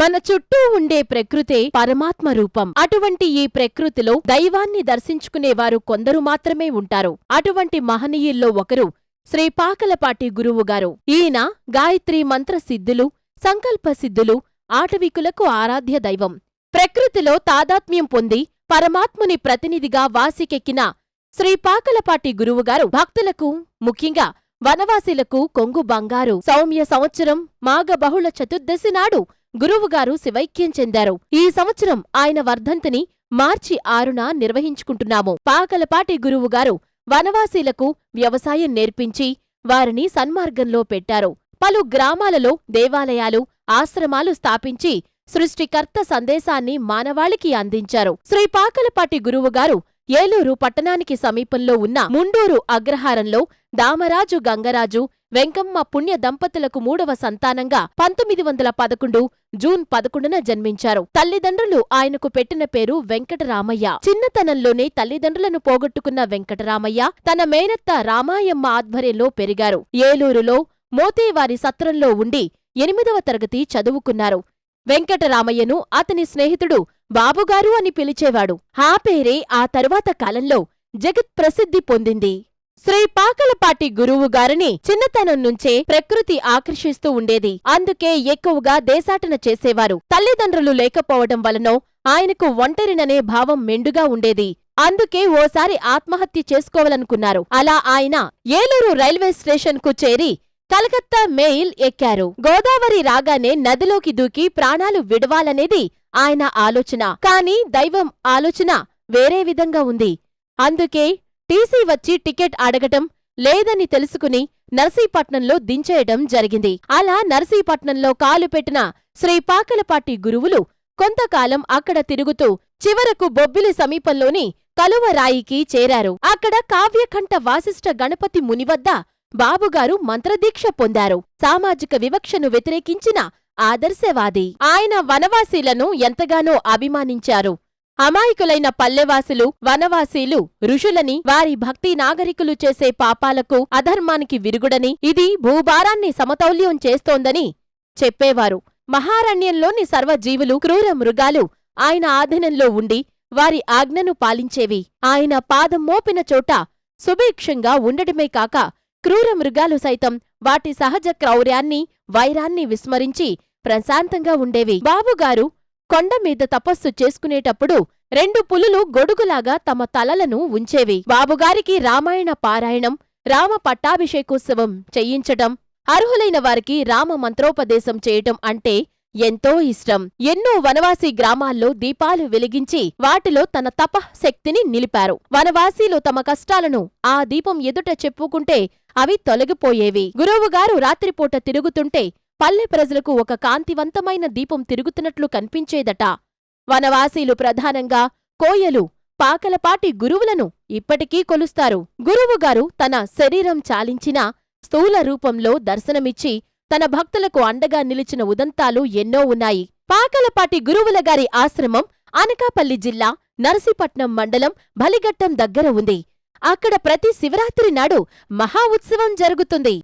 మన చుట్టూ ఉండే ప్రకృతే పరమాత్మ రూపం. అటువంటి ఈ ప్రకృతిలో దైవాన్ని దర్శించుకునేవారు కొందరు మాత్రమే ఉంటారు. అటువంటి మహనీయుల్లో ఒకరు శ్రీ పాకలపాటి గురువుగారు. ఈయన గాయత్రీ మంత్ర సిద్ధులు సంకల్ప సిద్ధులు ఆటవికులకు ఆరాధ్య దైవం. ప్రకృతిలో తాదాత్మ్యం పొంది పరమాత్ముని ప్రతినిధిగా వాసికెక్కిన శ్రీ పాకలపాటి గురువుగారు భక్తులకు ముఖ్యంగా వనవాసీలకు కొంగు బంగారు. సౌమ్య సంవత్సరం మాఘ బహుళ చతుర్దశి నాడు గురువుగారు శివైక్యం చెందారు. ఈ సంవత్సరం ఆయన వర్ధంతిని మార్చి ఆరున నిర్వహించుకుంటున్నాము. పాకలపాటి గురువుగారు వనవాసీలకు వ్యవసాయం నేర్పించి వారిని సన్మార్గంలో పెట్టారు. పలు గ్రామాలలో దేవాలయాలు ఆశ్రమాలు స్థాపించి సృష్టికర్త సందేశాన్ని మానవాళికి అందించారు. శ్రీ పాకలపాటి గురువుగారు ఏలూరు పట్టణానికి సమీపంలో ఉన్న ముండూరు అగ్రహారంలో దామరాజు గంగరాజు వెంకమ్మ పుణ్య దంపతులకు మూడవ సంతానంగా పంతొమ్మిది వందల పదకొండు జూన్ పదకొండున జన్మించారు. తల్లిదండ్రులు ఆయనకు పెట్టిన పేరు వెంకటరామయ్య. చిన్నతనంలోనే తల్లిదండ్రులను పోగొట్టుకున్న వెంకటరామయ్య తన మేనత్త రామాయమ్మ ఆధ్వర్యంలో పెరిగారు. ఏలూరులో మోతేవారి సత్రంలో ఉండి ఎనిమిదవ తరగతి చదువుకున్నారు. వెంకటరామయ్యను అతని స్నేహితుడు బాబుగారు అని పిలిచేవాడు. ఆ పేరే ఆ తరువాత కాలంలో జగత్ ప్రసిద్ధి పొందింది. శ్రీ పాకలపాటి గురువు గారిని చిన్నతనం నుంచే ప్రకృతి ఆకర్షిస్తూ ఉండేది. అందుకే ఎక్కువగా దేశాటన చేసేవారు. తల్లిదండ్రులు లేకపోవడం వలనో ఆయనకు ఒంటరిననే భావం మెండుగా ఉండేది. అందుకే ఓసారి ఆత్మహత్య చేసుకోవాలనుకున్నారు. అలా ఆయన ఏలూరు రైల్వే స్టేషన్కు చేరి కలకత్తా మెయిల్ ఎక్కారు. గోదావరి రాగానే నదిలోకి దూకి ప్రాణాలు విడవాలనేది ఆయన ఆలోచన. కాని దైవం ఆలోచన వేరే విధంగా ఉంది. అందుకే టీసీ వచ్చి టికెట్ అడగటం లేదని తెలుసుకుని నర్సీపట్నంలో దించేయటం జరిగింది. అలా నర్సీపట్నంలో కాలు పెట్టిన శ్రీ పాకలపాటి గురువులు కొంతకాలం అక్కడ తిరుగుతూ చివరకు బొబ్బిలి సమీపంలోని కలువరాయికి చేరారు. అక్కడ కావ్యకంఠ వాసిష్ఠ గణపతి మునివద్ద బాబుగారు మంత్రదీక్ష పొందారు. సామాజిక వివక్షను వ్యతిరేకించిన ఆదర్శవాది. ఆయన వనవాసీలను ఎంతగానో అభిమానించారు. అమాయకులైన పల్లెవాసులు వనవాసీలు ఋషులని వారి భక్తి నాగరికులు చేసే పాపాలకు అధర్మానికి విరుగుడని ఇది భూభారాన్ని సమతౌల్యం చేస్తోందని చెప్పేవారు. మహారణ్యంలోని సర్వజీవులు క్రూర మృగాలు ఆయన ఆధీనంలో ఉండి వారి ఆజ్ఞను పాలించేవి. ఆయన పాదం మోపిన చోట సుభిక్షంగా ఉండటమే కాక క్రూర మృగాలు సైతం వాటి సహజ క్రౌర్యాన్ని వైరాన్ని విస్మరించి ప్రశాంతంగా ఉండేవి. బాబుగారు కొండమీద తపస్సు చేసుకునేటప్పుడు రెండు పులులు గొడుగులాగా తమ తలలను ఉంచేవి. బాబుగారికి రామాయణ పారాయణం రామ పట్టాభిషేకోత్సవం చెయ్యించటం అర్హులైన వారికి రామ మంత్రోపదేశం చేయటం అంటే ఎంతో ఇష్టం. ఎన్నో వనవాసీ గ్రామాల్లో దీపాలు వెలిగించి వాటిలో తన తపశక్తిని నిలిపారు. వనవాసీలు తమ కష్టాలను ఆ దీపం ఎదుట చెప్పుకుంటే అవి తొలగిపోయేవి. గురువుగారు రాత్రిపూట తిరుగుతుంటే పల్లె ప్రజలకు ఒక కాంతివంతమైన దీపం తిరుగుతున్నట్లు కనిపించేదట. వనవాసీలు ప్రధానంగా కోయలు పాకలపాటి గురువులను ఇప్పటికీ కొలుస్తారు. గురువుగారు తన శరీరం చాలించిన స్థూల రూపంలో దర్శనమిచ్చి తన భక్తులకు అండగా నిలిచిన ఉదంతాలు ఎన్నో ఉన్నాయి. పాకలపాటి గురువుల గారి ఆశ్రమం అనకాపల్లి జిల్లా నరసీపట్నం మండలం భలిగట్టం దగ్గర ఉంది. అక్కడ ప్రతి శివరాత్రి నాడు మహా ఉత్సవం జరుగుతుంది.